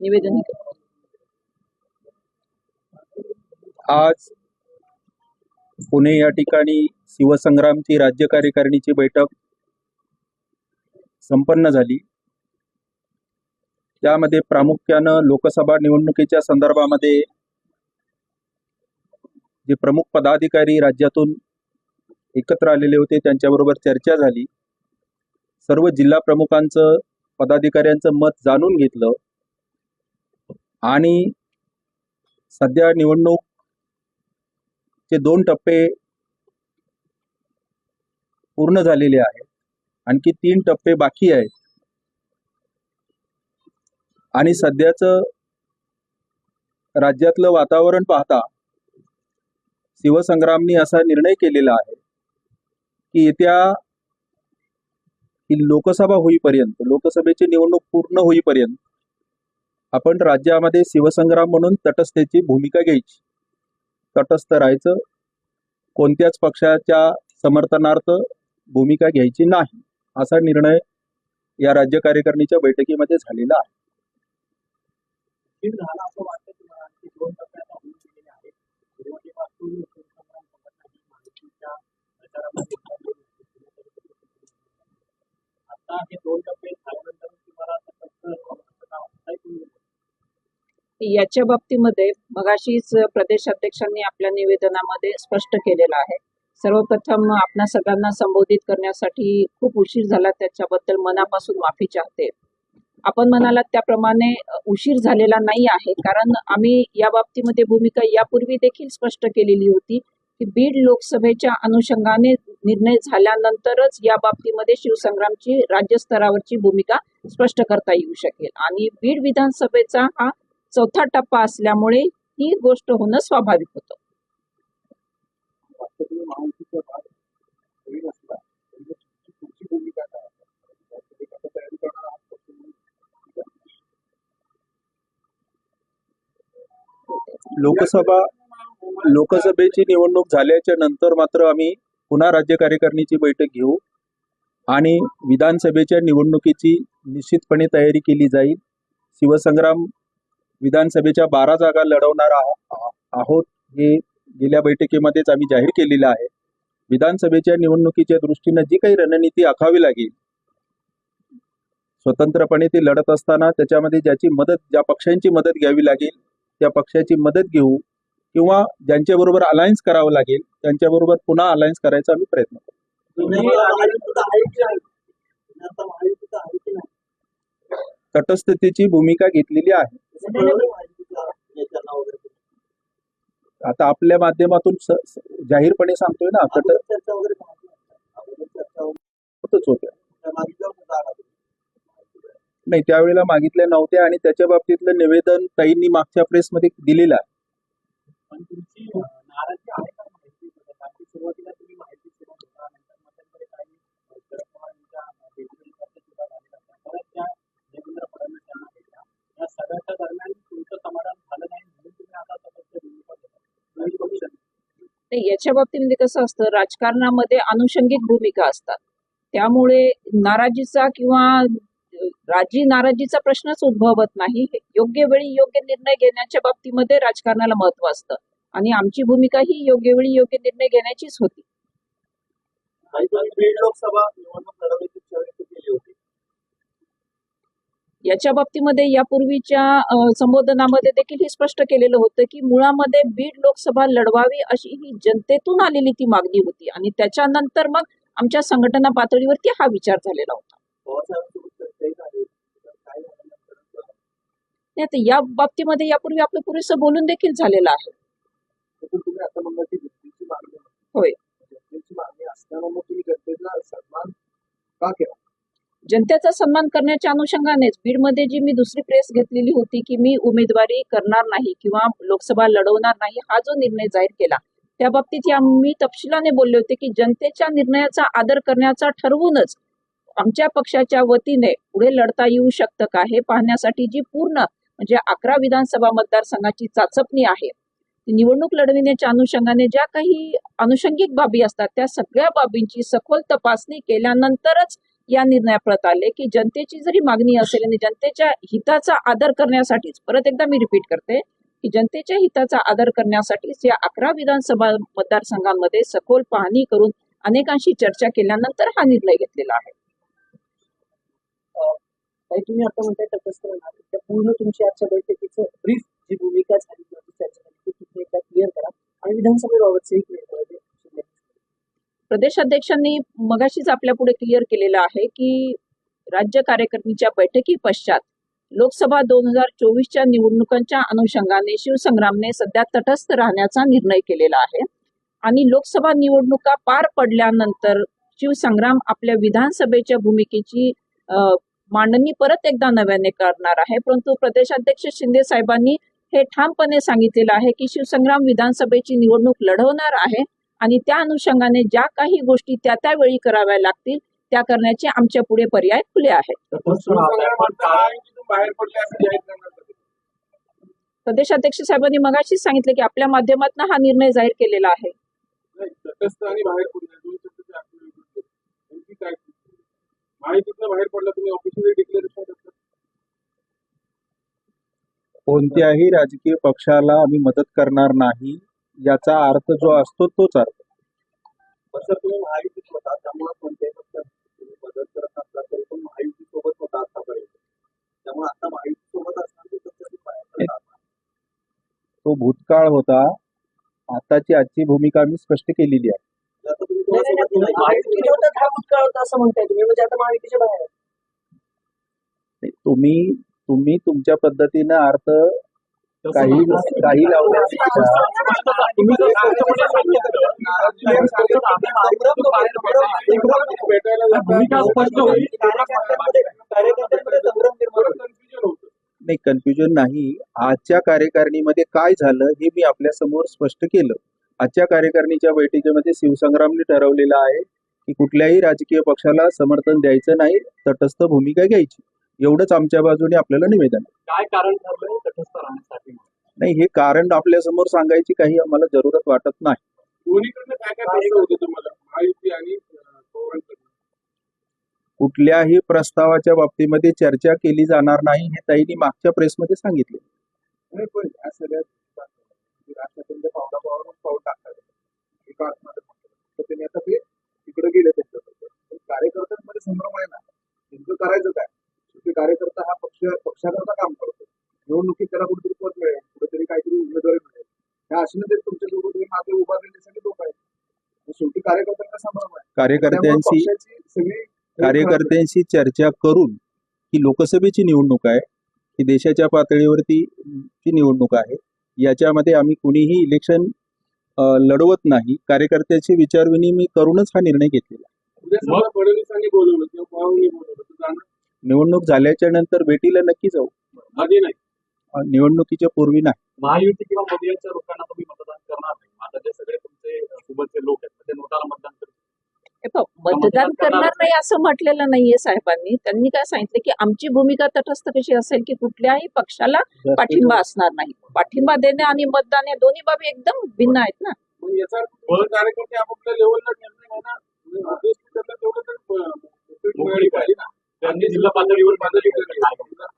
निवेदन आज पुणे या ठिकाणी शिवसंग्रामची राज्य कार्यकारिणीची बैठक संपन्न झाली. त्यामध्ये प्रामुख्यानं लोकसभा निवडणुकीच्या संदर्भामध्ये जे प्रमुख पदाधिकारी राज्यातून एकत्र आलेले होते त्यांच्याबरोबर चर्चा झाली. सर्व जिल्हा प्रमुखांचं पदाधिकाऱ्यांचं मत जाणून घेतलं. आणि सध्या निवडणूक चे दोन टप्पे पूर्ण झालेले आहेत. आणखी तीन टप्पे बाकी आहेत. आणि सध्याचं राज्यातलं वातावरण पाहता शिवसंग्रामनी असा निर्णय केलेला आहे की येत्या ही लोकसभा होईपर्यंत लोकसभेची निवडणूक पूर्ण होईपर्यंत आपण राज्यामध्ये शिवसंग्राम म्हणून तटस्थेची भूमिका घ्यायची. तटस्थ राहायचं कोणत्याच पक्षाच्या समर्थनार्थ भूमिका घ्यायची नाही असा निर्णय या राज्य कार्यकारिणीच्या बैठकीमध्ये झालेला आहे झाला असं वाटतं तुम्हाला की दोन टप्प्यात होऊन गेलेले आहेत सुरुवातीपासून शिवसंग्राम संघटनांनी माहितीच्या प्रचारामध्ये आता हे दोन टप्पे झाल्यानंतर तुम्हाला याच्या बाबतीमध्ये मगाशीच प्रदेश अध्यक्षांनी आपल्या निवेदनामध्ये स्पष्ट केलेलं आहे. सर्वप्रथम आपणा सगळ्यांना संबोधित करण्यासाठी खूप उशीर झाला त्याच्याबद्दल मनापासून माफी चाहते. आपण म्हणालात त्याप्रमाणे उशीर झालेला नाही आहे कारण आम्ही या बाबतीमध्ये भूमिका यापूर्वी देखील स्पष्ट केलेली होती. की बीड लोकसभेच्या अनुषंगाने निर्णय झाल्यानंतरच या बाबतीमध्ये शिवसंग्रामची राज्यस्तरावरची भूमिका स्पष्ट करता येऊ शकेल. आणि बीड विधानसभेचा हा चौथा टप्पा असल्यामुळे ही गोष्ट होणं स्वाभाविक होतं. लोकसभा लोकसभेची निवडणूक झाल्याच्यानंतर मात्र आम्ही पुन्हा राज्य कार्यकारिणीची बैठक घेऊ आणि विधानसभेच्या निवडणुकीची निश्चितपणे तयारी केली जाईल. शिवसंग्राम विधानसभेच्या बारा जागा लढवणार आहोत हे गेल्या बैठकीमध्येच आम्ही जाहीर केलेलं आहे. विधानसभेच्या निवडणुकीच्या दृष्टीनं जी काही रणनीती आखावी लागेल स्वतंत्रपणे ते लढत असताना त्याच्यामध्ये ज्याची मदत ज्या पक्षांची मदत घ्यावी लागेल त्या पक्षाची मदत घेऊ किंवा ज्यांच्याबरोबर अलायन्स करावं लागेल त्यांच्याबरोबर पुन्हा अलायन्स करायचा आम्ही प्रयत्न करू तुम्ही महायुतीचा आहे की नाही? तुम्ही आता महायुतीचा आहे की नाही? तटस्थतेची भूमिका घेतलेली आहे? आता आपल्या माध्यमातून जाहीरपणे सांगतोय ना होतच होत्या. नाही त्यावेळेला मागितल्या नव्हत्या आणि त्याच्या बाबतीतलं निवेदन ताईंनी मागच्या प्रेसमध्ये दिलेलं आहे पण तुमची नाराजी आहे का माहिती? म्हणजे कारण की सुरुवातीला तुम्ही माहिती दिली होता, नंतर मध्यंतरी काही शरद पवार यांच्या अं, सुद्धा झालेला होता परत त्या देवेंद्र फडणवीस यांना भेटल्या. या सगळ्याच्या दरम्यान तुमचं समाधान झालं नाही म्हणून तुम्ही आता सतत भूमिका घेता. तुम्ही नाही याच्या बाबतीमध्ये म्हणजे कसं असतं राजकारणामध्ये अनुषंगिक भूमिका असतात. त्यामुळे नाराजीचा किंवा राजी नाराजीचा प्रश्नच उद्भवत नाही. योग्य वेळी योग्य निर्णय घेण्याच्या बाबतीमध्ये राजकारणाला महत्त्व असतं. आणि आमची भूमिका ही योग्य वेळी योग्य निर्णय घेण्याचीच होती. याच्या बाबतीमध्ये यापूर्वीच्या संबोधनामध्ये देखील हे स्पष्ट केलेलं होतं की मुळामध्ये बीड लोकसभा लढवावी अशी ही जनतेतून आलेली ती मागणी होती आणि त्याच्यानंतर मग आमच्या संघटना पातळीवरती हा विचार झालेला होता. या बाबतीमध्ये यापूर्वी आपलं पुरेसं बोलून देखील झालेलं आहे. तुम्ही आता म्हणला की जनतेची मागणी. होय. जनतेची मागणी असताना मग तुम्ही जनतेचा सन्मान का केला जनतेचा सन्मान करण्याच्या अनुषंगानेच बीडमध्ये जी मी दुसरी प्रेस घेतलेली होती की मी उमेदवारी करणार नाही किंवा लोकसभा लढवणार नाही हा जो निर्णय जाहीर केला त्या बाबतीत या मी तपशिलाने बोलले होते की जनतेच्या निर्णयाचा आदर करण्याचा ठरवूनच आमच्या पक्षाच्या वतीने पुढे लढता येऊ शकतं का हे पाहण्यासाठी जी पूर्ण म्हणजे अकरा विधानसभा मतदारसंघाची चाचपणी आहे निवडणूक लढविण्याच्या अनुषंगाने ज्या काही अनुषंगिक बाबी असतात त्या सगळ्या बाबींची सखोल तपासणी केल्यानंतरच या निर्णयाप्रत आले की जनतेची जरी मागणी असेल आणि जनतेच्या हिताचा आदर करण्यासाठीच परत एकदा मी रिपीट करते की जनतेच्या हिताचा आदर करण्यासाठीच या अकरा विधानसभा मतदारसंघांमध्ये सखोल पाहणी करून अनेकांशी चर्चा केल्यानंतर हा निर्णय घेतलेला आहे. तुम्ही आता म्हणताय तटस्थ करणार. पूर्ण तुमची आजच्या बैठकीचं ब्रीफ जी भूमिका झाली होती त्याच्यामध्ये तुम्ही एकदा क्लिअर करा. आणि विधानसभेबाबतचंही क्लिअर करा प्रदेशाध्यक्षांनी मगाशीच आपल्या पुढे क्लिअर केलेलं आहे की राज्य कार्यकारिणीच्या बैठकी पश्चात लोकसभा दोन हजार चोवीसच्या निवडणुकांच्या अनुषंगाने शिवसंग्रामने सध्या तटस्थ राहण्याचा निर्णय केलेला आहे. आणि लोकसभा निवडणुका पार पडल्यानंतर शिवसंग्राम आपल्या विधानसभेच्या भूमिकेची मांडणी परत एकदा नव्याने करणार आहे. परंतु प्रदेशाध्यक्ष शिंदे साहेबांनी हे ठामपणे सांगितलेलं आहे की शिवसंग्राम विधानसभेची निवडणूक लढवणार आहे आणि त्या अनुषंगाने ज्या काही गोष्टी त्या त्यावेळी कराव्या लागतील त्या करण्याचे आमच्या पुढे पर्याय खुले आहेत. प्रदेशाध्यक्ष साहेबांनी मगाशीच सांगितलं की आपल्या माध्यमातून हा निर्णय जाहीर केलेला आहे. बाहेर पडले तुम्ही ऑफिशियली डिक्लेरेशन कोणत्याही राजकीय पक्षाला आम्ही मदत करणार नाही याचा अर्थ जो असतो तोच अर्थ. तसं तुम्ही महायुतीत होता त्यामुळे कोणत्याही पक्षात तुम्ही मदत करत असला तरी पण महायुती सोबत होता आतापर्यंत. त्यामुळे आता महायुती सोबत असताना ते भूतकाळ होता. आताची आजची भूमिका आम्ही स्पष्ट केलेली आहे. आता तुम्ही हा तुम्ही म्हणजे तुमच्या पद्धतीनं अर्थ काही काही. नाही कन्फ्युजन नाही आजच्या कार्यकारिणीमध्ये काय झालं हे मी आपल्यासमोर स्पष्ट केलं आजच्या कार्यकारिणीच्या बैठकीमध्ये शिवसंग्रामने ठरवलेलं आहे की कुठल्याही राजकीय पक्षाला समर्थन द्यायचं नाही तटस्थ भूमिका घ्यायची एवढंच आमच्या बाजूने आपल्याला निवेदन. काय कारण ठरलं तटस्थ राहण्यासाठी? नाही हे कारण आपल्यासमोर सांगायची काही आम्हाला जरूरत वाटत नाही. दोन्हीकडनं काय काय प्रश्न होते तुम्हाला? महायुती आणि अं, पवारांकडनं कुठल्याही प्रस्तावाच्या बाबतीमध्ये चर्चा केली जाणार नाही हे ताईंनी मागच्या प्रेसमध्ये सांगितले. नाही पण या सगळ्या राष्ट्रपतींच्या पावलापावरून पाऊल टाकतात. एका अर्थाने म्हणतो. तर त्यांनी आता ते तिकडे गेले त्यांच्याबरोबर. कार्यकर्त्यांमध्ये संभ्रम आहे ना नेमकं करायचं काय शेवटी कार्यकर्ता हा पक्ष पक्षाकरता काम करतो. निवडणुकीत त्याला कुठेतरी पद मिळेल कुठेतरी काहीतरी उमेदवारी मिळेल. ह्या आशेने ते तुमच्यासोबत नाते उभारलेले सगळे लोक आहेत. मग शेवटी कार्यकर्त्यांना संभ्रम आहे कार्यकर्त्यांशी पक्षाची सगळी कार्यकर्त्यांशी चर्चा करून ही लोकसभेची निवडणूक आहे ही देशाच्या पातळीवरती ची निवडणूक आहे याच्यामध्ये आम्ही कुणीही इलेक्शन लढवत नाही. कार्यकर्त्याची विचारविनिमय करूनच हा निर्णय घेतलेला निवडणूक झाल्याच्यानंतर भेटीला नक्की जाऊ. आधी नाही. निवडणुकीच्या पूर्वी नाही. महायुती किंवा मोदी यांच्या लोकांना तुम्ही मतदान करणार नाही. आता जे सगळे तुमचे सोबतचे लोक आहेत ते नोटाला मतदान पहा, मतदान करणार नाही. असं म्हटलेलं नाहीये साहेबांनी. त्यांनी काय सांगितलं की आमची भूमिका तटस्थ कशी असेल की कुठल्याही पक्षाला पाठिंबा असणार नाही. पाठिंबा देणे आणि मतदान या दोन्ही बाबी एकदम भिन्न आहेत ना. याचा कार्यकर्ते आपापल्या लेवलला निर्णय होणार म्हणजे तेवढं तरी पाहिजे ना.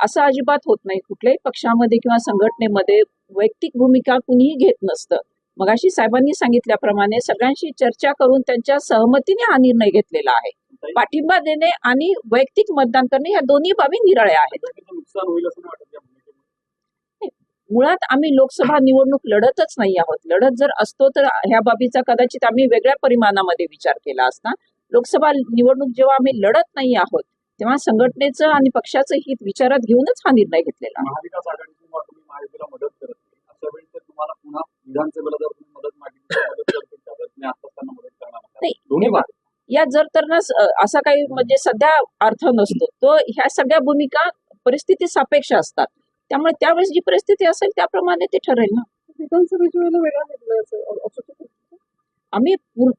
असं अजिबात होत नाही कुठल्याही पक्षामध्ये किंवा संघटनेमध्ये वैयक्तिक भूमिका कुणीही घेत नसतं. मगाशी साहेबांनी सांगितल्याप्रमाणे सगळ्यांशी चर्चा करून त्यांच्या सहमतीने हा निर्णय घेतलेला आहे. पाठिंबा देणे आणि वैयक्तिक मतदान करणे ह्या दोन्ही बाबी निराळ्या आहेत. या मुळात आम्ही लोकसभा निवडणूक लढतच नाही आहोत. लढत जर असतो तर ह्या बाबीचा कदाचित आम्ही वेगळ्या परिमाणामध्ये विचार केला असता. लोकसभा निवडणूक जेव्हा आम्ही लढत नाही आहोत तेव्हा संघटनेचं आणि पक्षाचं हित विचारात घेऊनच हा निर्णय घेतलेला नाही. या जर तर ना असा काही म्हणजे सध्या अर्थ नसतो. तो ह्या सगळ्या भूमिका परिस्थिती सापेक्ष असतात. त्यामुळे त्यावेळेस जी परिस्थिती असेल त्याप्रमाणे ते ठरेल ना. विधानसभेच्या वेळेला वेगळा निर्णय असेल. आम्ही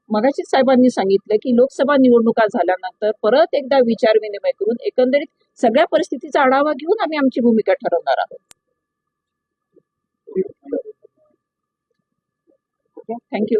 मगाशीच साहेबांनी सांगितलं की लोकसभा निवडणुका झाल्यानंतर परत एकदा विचार विनिमय करून एकंदरीत सगळ्या परिस्थितीचा आढावा घेऊन आम्ही आमची भूमिका ठरवणार आहोत. थँक्यू